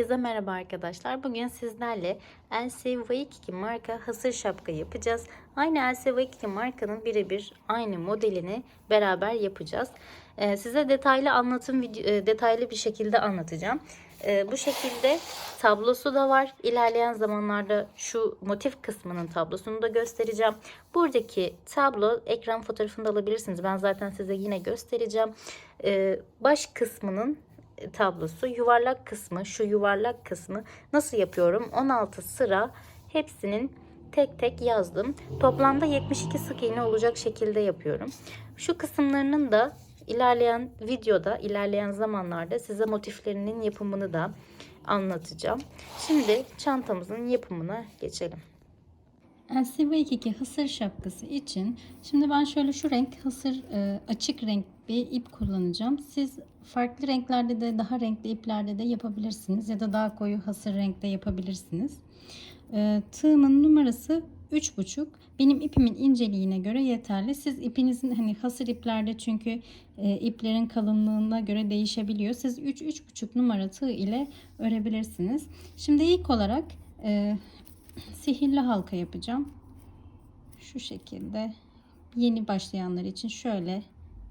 Herkese merhaba arkadaşlar. Bugün sizlerle LC Waikiki marka hasır şapka yapacağız. Aynı LC Waikiki markanın birebir aynı modelini beraber yapacağız. Ee, size detaylı anlatım e, detaylı bir şekilde anlatacağım. Ee, bu şekilde tablosu da var. İlerleyen zamanlarda şu motif kısmının tablosunu da göstereceğim. Buradaki tablo ekran fotoğrafını alabilirsiniz. Ben zaten size yine göstereceğim. Ee, baş kısmının tablosu. Yuvarlak kısmı, şu yuvarlak kısmı nasıl yapıyorum? 16 sıra hepsinin tek tek yazdım. Toplamda 72 sık iğne olacak şekilde yapıyorum. Şu kısımlarının da ilerleyen videoda, ilerleyen zamanlarda size motiflerinin yapımını da anlatacağım. Şimdi çantamızın yapımına geçelim. LCV2 hasır şapkası için şimdi ben şöyle şu renk hasır e, açık renk bir ip kullanacağım. Siz farklı renklerde de daha renkli iplerde de yapabilirsiniz ya da daha koyu hasır renkte yapabilirsiniz. E, tığımın numarası 3,5. Benim ipimin inceliğine göre yeterli. Siz ipinizin hani hasır iplerde çünkü e, iplerin kalınlığına göre değişebiliyor. Siz 3 3,5 numara tığ ile örebilirsiniz. Şimdi ilk olarak e, sihirli halka yapacağım. Şu şekilde yeni başlayanlar için şöyle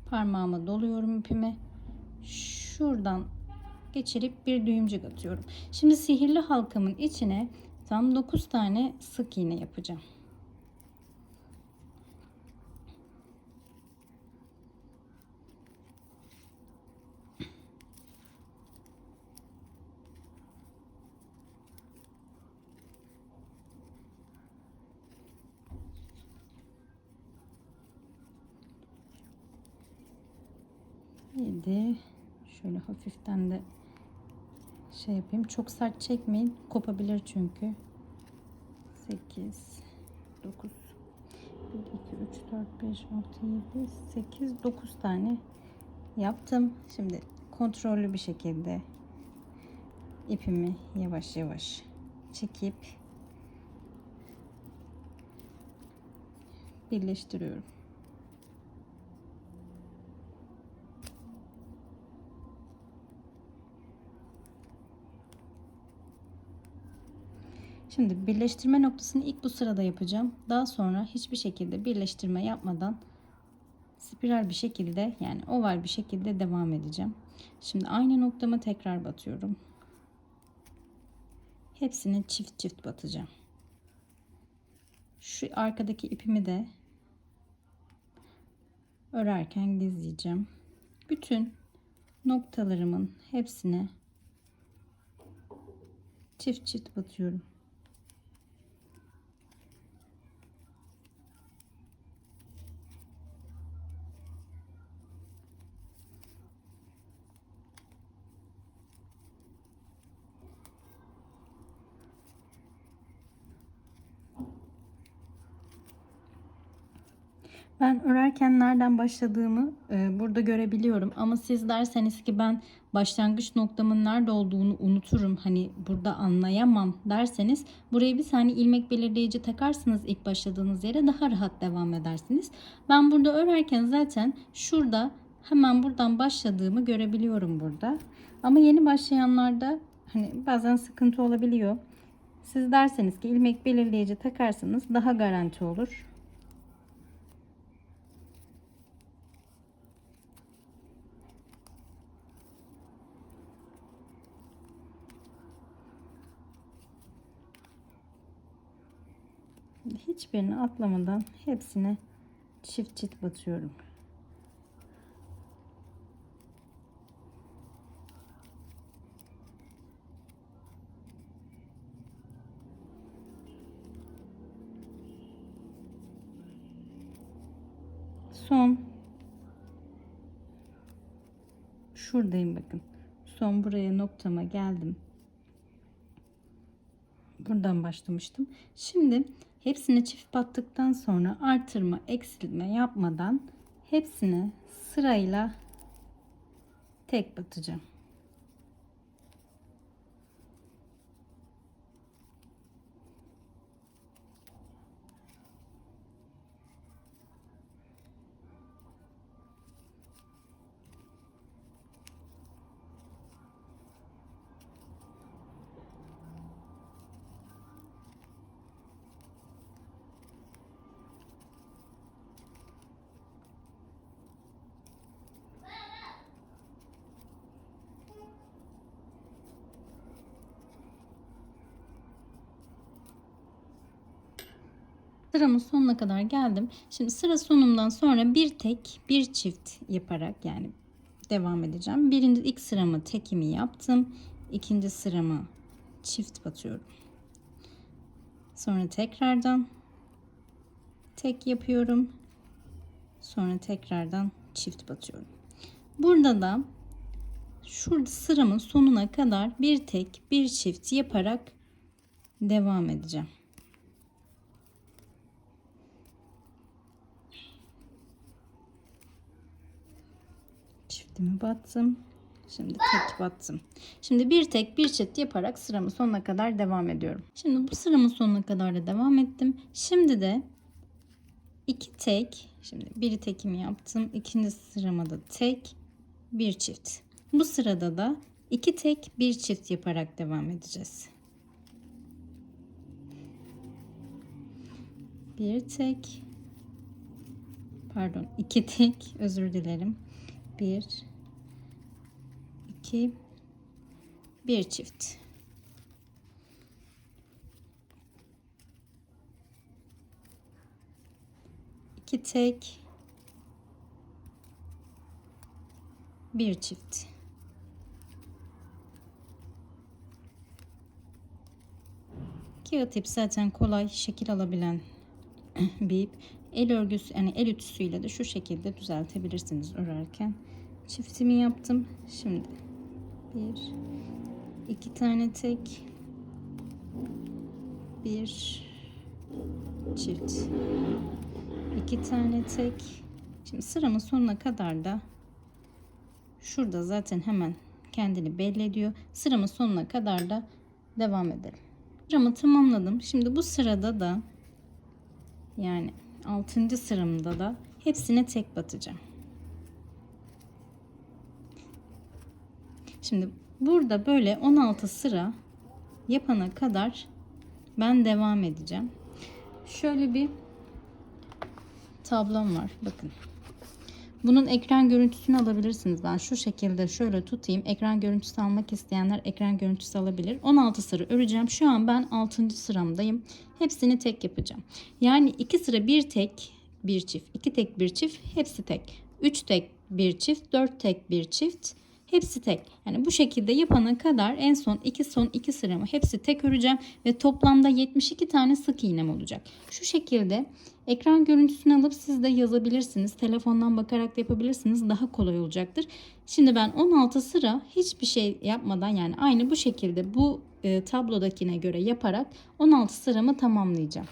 parmağıma doluyorum ipimi. Şuradan geçirip bir düğümcük atıyorum. Şimdi sihirli halkamın içine tam 9 tane sık iğne yapacağım. Yedi. Şöyle hafiften de şey yapayım. Çok sert çekmeyin. Kopabilir çünkü. 8 9 1 2 3 4 5 6 7 8 9 tane yaptım. Şimdi kontrollü bir şekilde ipimi yavaş yavaş çekip birleştiriyorum. Şimdi birleştirme noktasını ilk bu sırada yapacağım. Daha sonra hiçbir şekilde birleştirme yapmadan spiral bir şekilde yani oval bir şekilde devam edeceğim. Şimdi aynı noktama tekrar batıyorum. Hepsini çift çift batacağım. Şu arkadaki ipimi de örerken gizleyeceğim. Bütün noktalarımın hepsine çift çift batıyorum. Ben örerken nereden başladığımı e, burada görebiliyorum. Ama siz derseniz ki ben başlangıç noktamın nerede olduğunu unuturum. Hani burada anlayamam derseniz buraya bir tane ilmek belirleyici takarsınız ilk başladığınız yere daha rahat devam edersiniz. Ben burada örerken zaten şurada hemen buradan başladığımı görebiliyorum burada. Ama yeni başlayanlarda hani bazen sıkıntı olabiliyor. Siz derseniz ki ilmek belirleyici takarsanız daha garanti olur. Hiçbirini atlamadan hepsine çift çift batıyorum. Son şuradayım bakın. Son buraya noktama geldim. Buradan başlamıştım. Şimdi Hepsini çift battıktan sonra artırma, eksiltme yapmadan hepsini sırayla tek batacağım. Sıramın sonuna kadar geldim. Şimdi sıra sonumdan sonra bir tek bir çift yaparak yani devam edeceğim. Birinci ilk sıramı tekimi yaptım. İkinci sıramı çift batıyorum. Sonra tekrardan tek yapıyorum. Sonra tekrardan çift batıyorum. Burada da şurada sıramın sonuna kadar bir tek bir çift yaparak devam edeceğim. Çiftimi battım. Şimdi tek battım. Şimdi bir tek bir çift yaparak sıramın sonuna kadar devam ediyorum. Şimdi bu sıramın sonuna kadar da devam ettim. Şimdi de iki tek. Şimdi biri tekimi yaptım. İkinci sırama da tek bir çift. Bu sırada da iki tek bir çift yaparak devam edeceğiz. Bir tek pardon iki tek özür dilerim. Bir iki bir çift. İki tek bir çift. Kağıt ip zaten kolay şekil alabilen bir ip. El örgüsü yani el ütüsüyle de şu şekilde düzeltebilirsiniz örerken. Çiftimi yaptım. Şimdi bir. İki tane tek. Bir. Çift. İki tane tek. Şimdi sıramın sonuna kadar da şurada zaten hemen kendini belli ediyor. Sıramın sonuna kadar da devam edelim. Sıramı tamamladım. Şimdi bu sırada da yani 6. sıramda da hepsine tek batacağım Şimdi burada böyle 16 sıra yapana kadar ben devam edeceğim. Şöyle bir tablom var. Bakın. Bunun ekran görüntüsünü alabilirsiniz. Ben şu şekilde şöyle tutayım. Ekran görüntüsü almak isteyenler ekran görüntüsü alabilir. 16 sıra öreceğim. Şu an ben 6. sıramdayım. Hepsini tek yapacağım. Yani 2 sıra bir tek bir çift. 2 tek bir çift. Hepsi tek. 3 tek bir çift. 4 tek bir çift. Hepsi tek. Yani bu şekilde yapana kadar en son iki son iki sıramı hepsi tek öreceğim ve toplamda 72 tane sık iğnem olacak. Şu şekilde ekran görüntüsünü alıp siz de yazabilirsiniz. Telefondan bakarak da yapabilirsiniz. Daha kolay olacaktır. Şimdi ben 16 sıra hiçbir şey yapmadan yani aynı bu şekilde bu e, tablodakine göre yaparak 16 sıramı tamamlayacağım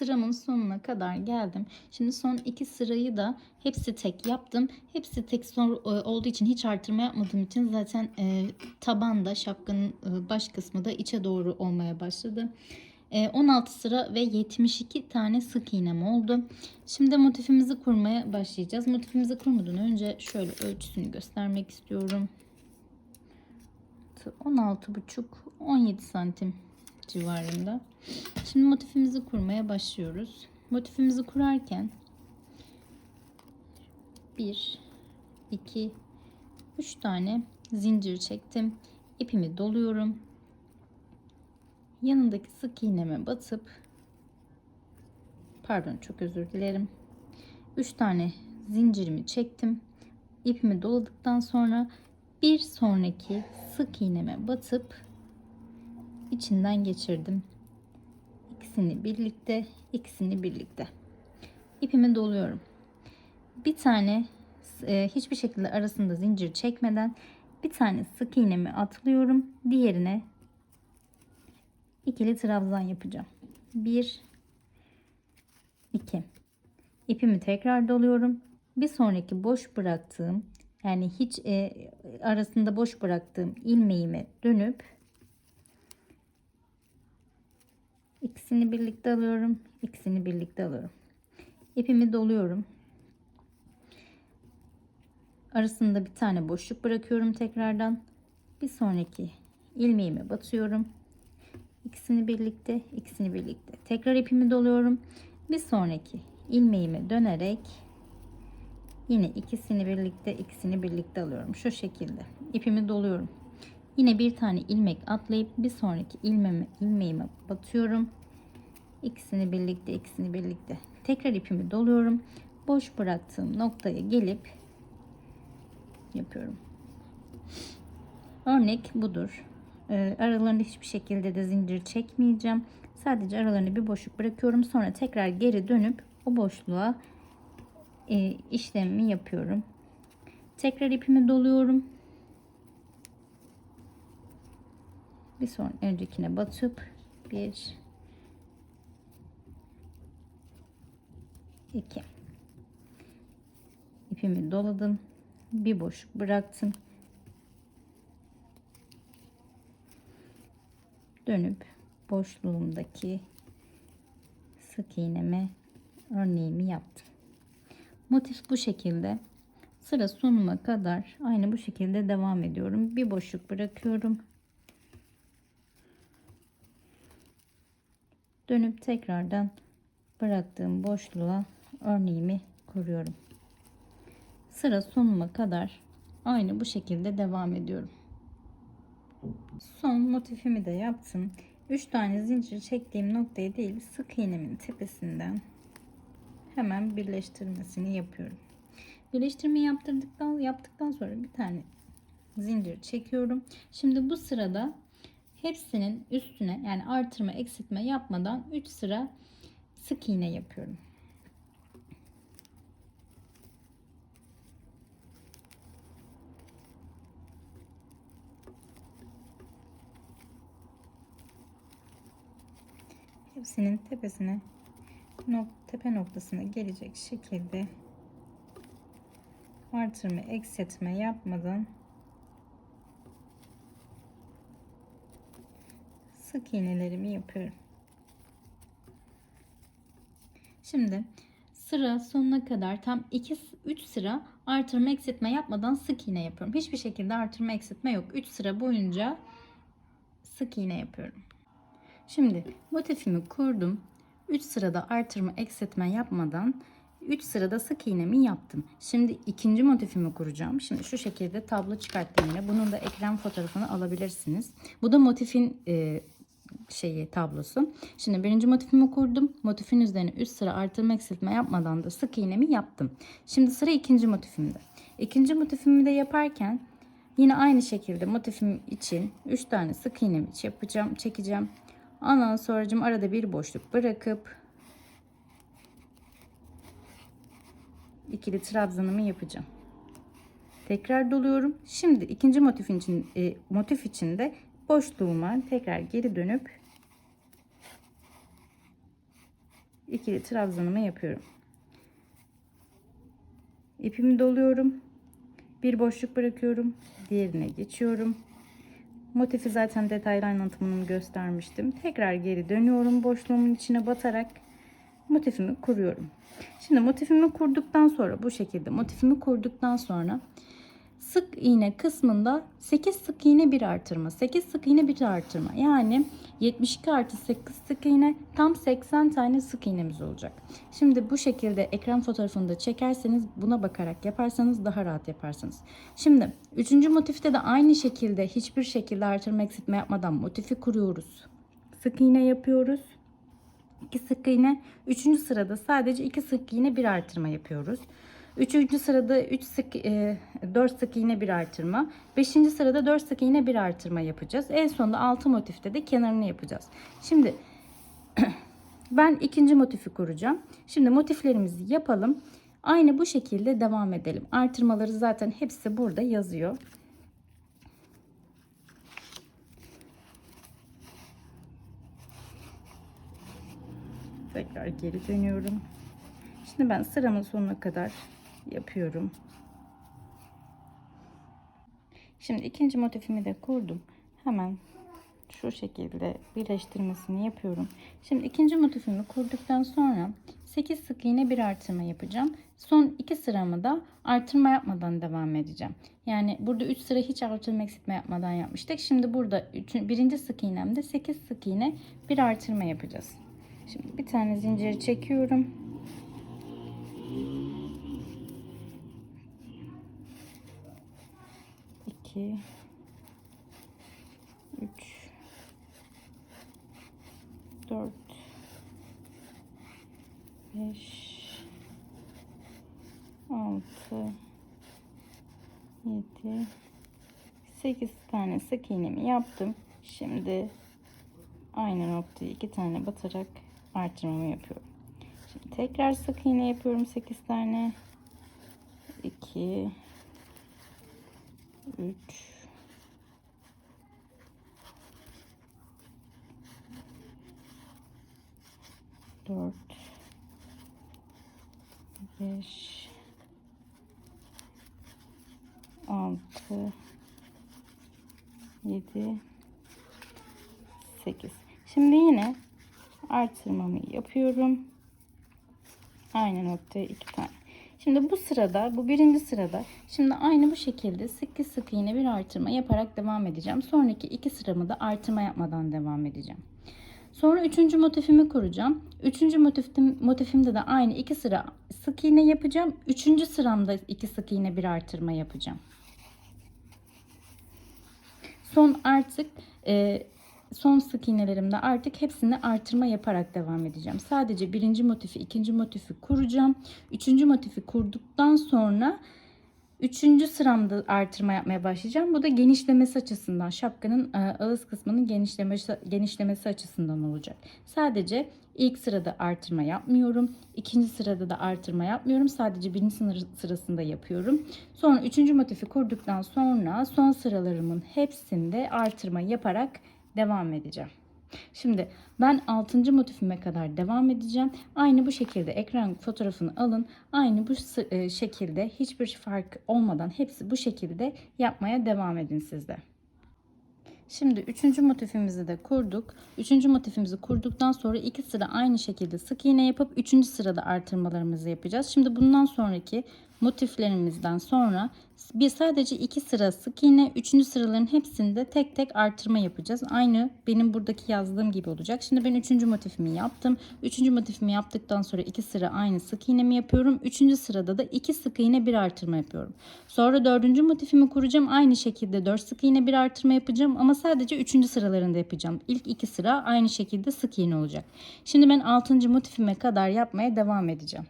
sıramın sonuna kadar geldim. Şimdi son iki sırayı da hepsi tek yaptım. Hepsi tek e, olduğu için hiç artırma yapmadığım için zaten e, tabanda şapkanın e, baş kısmı da içe doğru olmaya başladı. E, 16 sıra ve 72 tane sık iğnem oldu. Şimdi motifimizi kurmaya başlayacağız. Motifimizi kurmadan önce şöyle ölçüsünü göstermek istiyorum. 16,5-17 santim civarında. Şimdi motifimizi kurmaya başlıyoruz. Motifimizi kurarken 1 2 3 tane zincir çektim. İpimi doluyorum. Yanındaki sık iğneme batıp pardon çok özür dilerim. 3 tane zincirimi çektim. İpimi doladıktan sonra bir sonraki sık iğneme batıp içinden geçirdim. İkisini birlikte, ikisini birlikte. İpimi doluyorum. Bir tane e, hiçbir şekilde arasında zincir çekmeden bir tane sık iğnemi atlıyorum. Diğerine ikili trabzan yapacağım. 1 2 İpimi tekrar doluyorum. Bir sonraki boş bıraktığım yani hiç e, arasında boş bıraktığım ilmeğime dönüp İkisini birlikte alıyorum. İkisini birlikte alıyorum. İpimi doluyorum. Arasında bir tane boşluk bırakıyorum tekrardan. Bir sonraki ilmeğime batıyorum. İkisini birlikte, ikisini birlikte. Tekrar ipimi doluyorum. Bir sonraki ilmeğime dönerek yine ikisini birlikte, ikisini birlikte alıyorum. Şu şekilde. İpimi doluyorum. Yine bir tane ilmek atlayıp bir sonraki ilmeğime, ilmeğime batıyorum. İkisini birlikte, ikisini birlikte. Tekrar ipimi doluyorum. Boş bıraktığım noktaya gelip yapıyorum. Örnek budur. Ee, aralarında hiçbir şekilde de zincir çekmeyeceğim. Sadece aralarını bir boşluk bırakıyorum. Sonra tekrar geri dönüp o boşluğa e, işlemimi yapıyorum. Tekrar ipimi doluyorum. Bir son öncekine batıp bir iki ipimi doladım. Bir boşluk bıraktım. Dönüp boşluğumdaki sık iğneme örneğimi yaptım. Motif bu şekilde. Sıra sonuna kadar aynı bu şekilde devam ediyorum. Bir boşluk bırakıyorum. Dönüp tekrardan bıraktığım boşluğa örneğimi kuruyorum. Sıra sonuna kadar aynı bu şekilde devam ediyorum. Son motifimi de yaptım. 3 tane zincir çektiğim noktaya değil sık iğnemin tepesinden hemen birleştirmesini yapıyorum. Birleştirme yaptırdıktan yaptıktan sonra bir tane zincir çekiyorum. Şimdi bu sırada hepsinin üstüne yani artırma eksiltme yapmadan 3 sıra sık iğne yapıyorum. Hepsinin tepesine nok tepe noktasına gelecek şekilde artırma eksiltme yapmadan sık iğnelerimi yapıyorum. Şimdi sıra sonuna kadar tam 2 3 sıra artırma eksiltme yapmadan sık iğne yapıyorum. Hiçbir şekilde artırma eksiltme yok. 3 sıra boyunca sık iğne yapıyorum. Şimdi motifimi kurdum. 3 sırada artırma eksiltme yapmadan 3 sırada sık iğnemi yaptım. Şimdi ikinci motifimi kuracağım. Şimdi şu şekilde tablo çıkarttım yine. Bunun da ekran fotoğrafını alabilirsiniz. Bu da motifin e, şeyi tablosu. Şimdi birinci motifimi kurdum. Motifin üzerine 3 sıra artırma eksiltme yapmadan da sık iğnemi yaptım. Şimdi sıra ikinci motifimde. İkinci motifimi de yaparken yine aynı şekilde motifim için 3 tane sık iğnemi yapacağım, çekeceğim. Ondan sonracım arada bir boşluk bırakıp ikili trabzanımı yapacağım. Tekrar doluyorum. Şimdi ikinci motifin için e, motif içinde boşluğuma tekrar geri dönüp ikili trabzanımı yapıyorum. İpimi doluyorum. Bir boşluk bırakıyorum. Diğerine geçiyorum. Motifi zaten detaylı anlatımını göstermiştim. Tekrar geri dönüyorum. Boşluğumun içine batarak motifimi kuruyorum. Şimdi motifimi kurduktan sonra bu şekilde motifimi kurduktan sonra sık iğne kısmında 8 sık iğne bir artırma 8 sık iğne bir artırma yani 72 artı 8 sık iğne tam 80 tane sık iğnemiz olacak. Şimdi bu şekilde ekran fotoğrafını da çekerseniz buna bakarak yaparsanız daha rahat yaparsınız. Şimdi 3. motifte de aynı şekilde hiçbir şekilde artırma eksiltme yapmadan motifi kuruyoruz. Sık iğne yapıyoruz. 2 sık iğne. 3. sırada sadece 2 sık iğne bir artırma yapıyoruz. 3. sırada 3 sık e, 4 sık iğne bir artırma. 5. sırada 4 sık iğne bir artırma yapacağız. En sonunda 6 motifte de kenarını yapacağız. Şimdi ben ikinci motifi kuracağım. Şimdi motiflerimizi yapalım. Aynı bu şekilde devam edelim. Artırmaları zaten hepsi burada yazıyor. Tekrar geri dönüyorum. Şimdi ben sıramın sonuna kadar yapıyorum. Şimdi ikinci motifimi de kurdum. Hemen şu şekilde birleştirmesini yapıyorum. Şimdi ikinci motifimi kurduktan sonra 8 sık iğne bir artırma yapacağım. Son iki sıramı da artırma yapmadan devam edeceğim. Yani burada 3 sıra hiç artırma eksiltme yapmadan yapmıştık. Şimdi burada üç, birinci sık iğnemde 8 sık iğne bir artırma yapacağız. Şimdi bir tane zincir çekiyorum. İki, üç, dört, 5 6 7 8 tane sık iğnemi yaptım. Şimdi aynı noktayı iki tane batarak artırmamı yapıyorum. Şimdi tekrar sık iğne yapıyorum 8 tane. 2 3 4 5 6 7 8 Şimdi yine artırmamı yapıyorum. Aynı noktaya iki tane. Şimdi bu sırada, bu birinci sırada, şimdi aynı bu şekilde sık sık iğne bir artırma yaparak devam edeceğim. Sonraki iki sıramı da artırma yapmadan devam edeceğim. Sonra üçüncü motifimi kuracağım. Üçüncü motifim, motifimde de aynı iki sıra sık iğne yapacağım. Üçüncü sıramda iki sık iğne bir artırma yapacağım. Son artık e, son sık iğnelerimde artık hepsini artırma yaparak devam edeceğim. Sadece birinci motifi, ikinci motifi kuracağım. Üçüncü motifi kurduktan sonra üçüncü sıramda artırma yapmaya başlayacağım. Bu da genişlemesi açısından şapkanın e, ağız kısmının genişlemesi, genişlemesi açısından olacak. Sadece ilk sırada artırma yapmıyorum. ikinci sırada da artırma yapmıyorum. Sadece birinci sınır sırasında yapıyorum. Sonra üçüncü motifi kurduktan sonra son sıralarımın hepsinde artırma yaparak devam edeceğim. Şimdi ben 6. motifime kadar devam edeceğim. Aynı bu şekilde ekran fotoğrafını alın. Aynı bu e, şekilde hiçbir fark olmadan hepsi bu şekilde yapmaya devam edin siz de. Şimdi üçüncü motifimizi de kurduk. Üçüncü motifimizi kurduktan sonra iki sıra aynı şekilde sık iğne yapıp üçüncü sırada artırmalarımızı yapacağız. Şimdi bundan sonraki motiflerimizden sonra bir sadece iki sıra sık iğne, üçüncü sıraların hepsinde tek tek artırma yapacağız. Aynı benim buradaki yazdığım gibi olacak. Şimdi ben üçüncü motifimi yaptım. Üçüncü motifimi yaptıktan sonra iki sıra aynı sık iğnemi yapıyorum. Üçüncü sırada da iki sık iğne bir artırma yapıyorum. Sonra dördüncü motifimi kuracağım. Aynı şekilde dört sık iğne bir artırma yapacağım ama sadece üçüncü sıralarında yapacağım. İlk iki sıra aynı şekilde sık iğne olacak. Şimdi ben altıncı motifime kadar yapmaya devam edeceğim.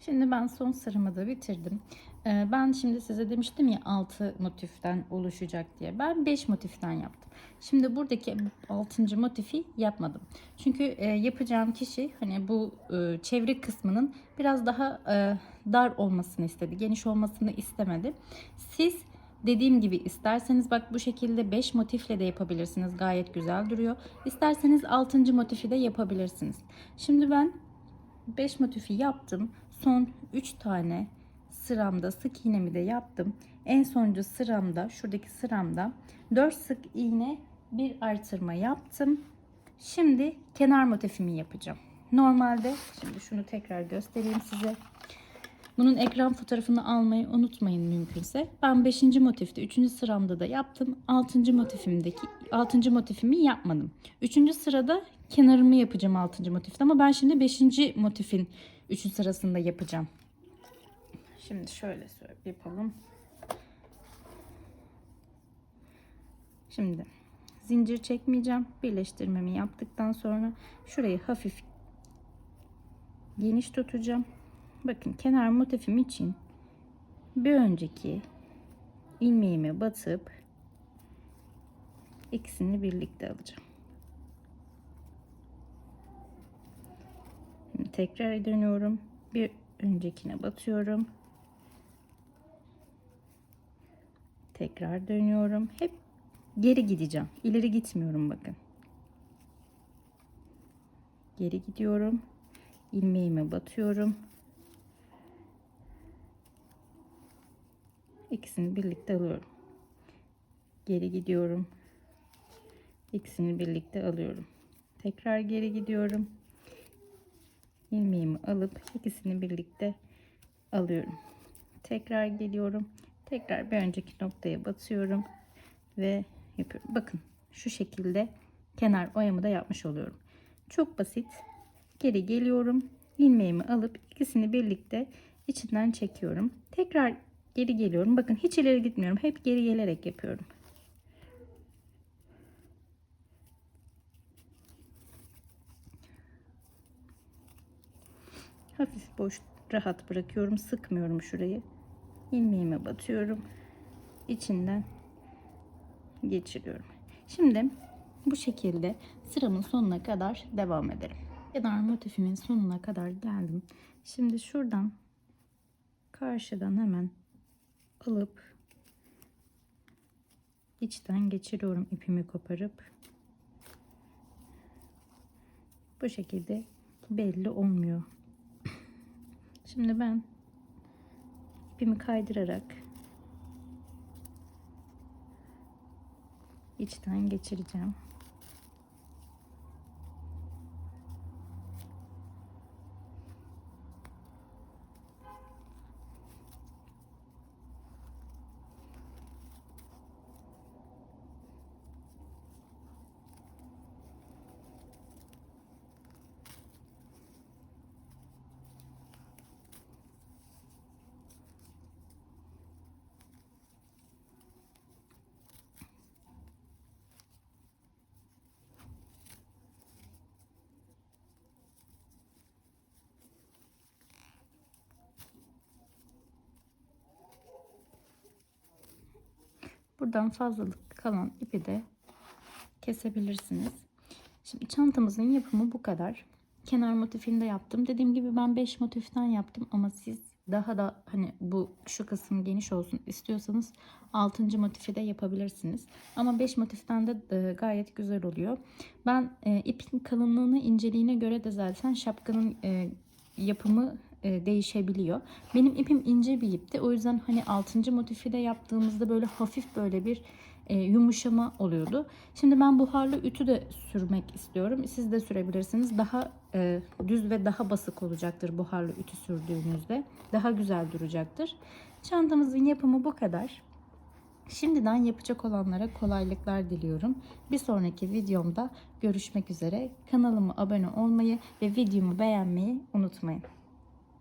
Şimdi ben son sıramı da bitirdim. Ee, Ben şimdi size demiştim ya 6 motiften oluşacak diye. Ben 5 motiften yaptım. Şimdi buradaki 6. motifi yapmadım. Çünkü e, yapacağım kişi hani bu e, çevre kısmının biraz daha e, dar olmasını istedi. Geniş olmasını istemedi. Siz Dediğim gibi isterseniz bak bu şekilde 5 motifle de yapabilirsiniz. Gayet güzel duruyor. İsterseniz 6. motifi de yapabilirsiniz. Şimdi ben 5 motifi yaptım. Son 3 tane sıramda sık iğnemi de yaptım. En sonuncu sıramda şuradaki sıramda 4 sık iğne bir artırma yaptım. Şimdi kenar motifimi yapacağım. Normalde şimdi şunu tekrar göstereyim size. Bunun ekran fotoğrafını almayı unutmayın mümkünse. Ben 5. motifte 3. sıramda da yaptım. 6. motifimdeki 6. motifimi yapmadım. 3. sırada kenarımı yapacağım 6. motifte ama ben şimdi 5. motifin 3. sırasında yapacağım. Şimdi şöyle yapalım. Şimdi zincir çekmeyeceğim. Birleştirmemi yaptıktan sonra şurayı hafif geniş tutacağım. Bakın kenar motifim için bir önceki ilmeğime batıp ikisini birlikte alacağım. Şimdi tekrar dönüyorum. Bir öncekine batıyorum. Tekrar dönüyorum. Hep geri gideceğim. İleri gitmiyorum bakın. Geri gidiyorum. ilmeğime batıyorum. İkisini birlikte alıyorum. Geri gidiyorum. İkisini birlikte alıyorum. Tekrar geri gidiyorum. İlmeğimi alıp ikisini birlikte alıyorum. Tekrar geliyorum. Tekrar bir önceki noktaya batıyorum ve yapıyorum. Bakın şu şekilde kenar oyamı da yapmış oluyorum. Çok basit. Geri geliyorum. ilmeğimi alıp ikisini birlikte içinden çekiyorum. Tekrar geri geliyorum. Bakın hiç ileri gitmiyorum. Hep geri gelerek yapıyorum. Hafif boş rahat bırakıyorum. Sıkmıyorum şurayı. İlmeğime batıyorum. İçinden geçiriyorum. Şimdi bu şekilde sıramın sonuna kadar devam edelim. Kenar motifimin sonuna kadar geldim. Şimdi şuradan karşıdan hemen alıp içten geçiriyorum ipimi koparıp bu şekilde belli olmuyor. Şimdi ben ipimi kaydırarak içten geçireceğim. Buradan fazlalık kalan ipi de kesebilirsiniz. Şimdi çantamızın yapımı bu kadar. Kenar motifini de yaptım. Dediğim gibi ben 5 motiften yaptım ama siz daha da hani bu şu kısım geniş olsun istiyorsanız 6. motifi de yapabilirsiniz. Ama 5 motiften de e, gayet güzel oluyor. Ben e, ipin kalınlığını inceliğine göre de zaten şapkanın e, yapımı e, değişebiliyor. Benim ipim ince bir ipti. O yüzden hani 6. motifi de yaptığımızda böyle hafif böyle bir e, yumuşama oluyordu. Şimdi ben buharlı ütü de sürmek istiyorum. Siz de sürebilirsiniz. Daha e, düz ve daha basık olacaktır buharlı ütü sürdüğünüzde. Daha güzel duracaktır. Çantamızın yapımı bu kadar. Şimdiden yapacak olanlara kolaylıklar diliyorum. Bir sonraki videomda görüşmek üzere. Kanalıma abone olmayı ve videomu beğenmeyi unutmayın.